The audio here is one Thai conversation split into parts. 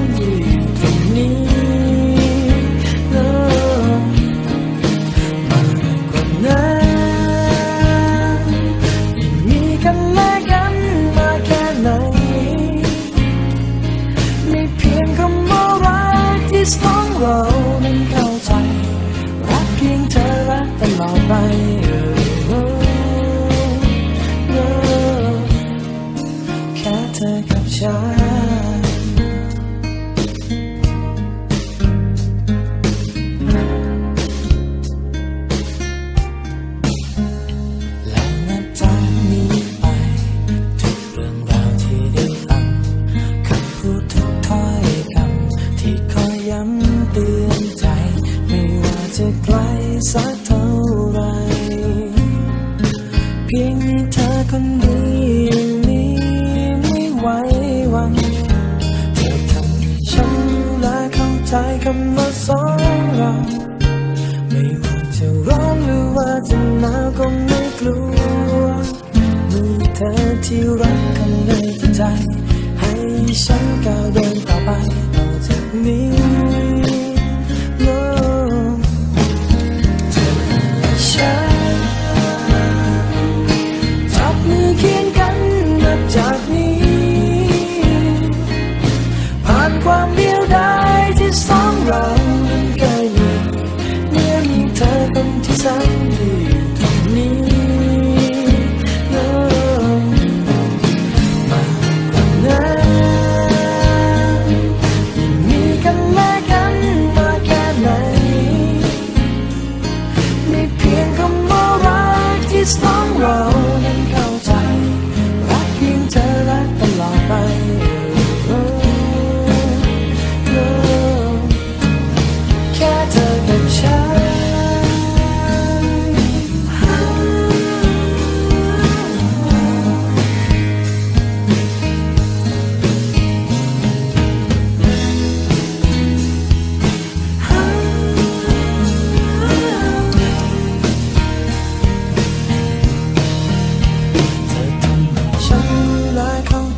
ี กที่สองเรานั้นเข้าใจ รักเพียงเธอรักตลอดไปแค่เธอกับฉัน พียงมีเธอคนเดียวนี้ไม่ไหวหวันเธอทำให้ฉันรู้และเข้าใจคำว่าสองเราไม่ว่าจะร้อนหรือว่าจะหนาวก็ไม่กลัวมีเธอที่รักกันในใจ ให้ฉันก้าว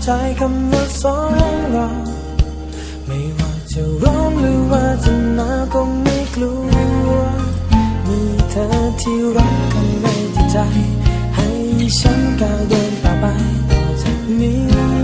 ใจคำว่าสองเรา ไม่ว่าจะร้องหรือว่าจะหนาวก็ไม่กลัว มีเธอที่รักกันในจิตใจ ให้ฉันก้าวเดินต่อไปต่อจากนี้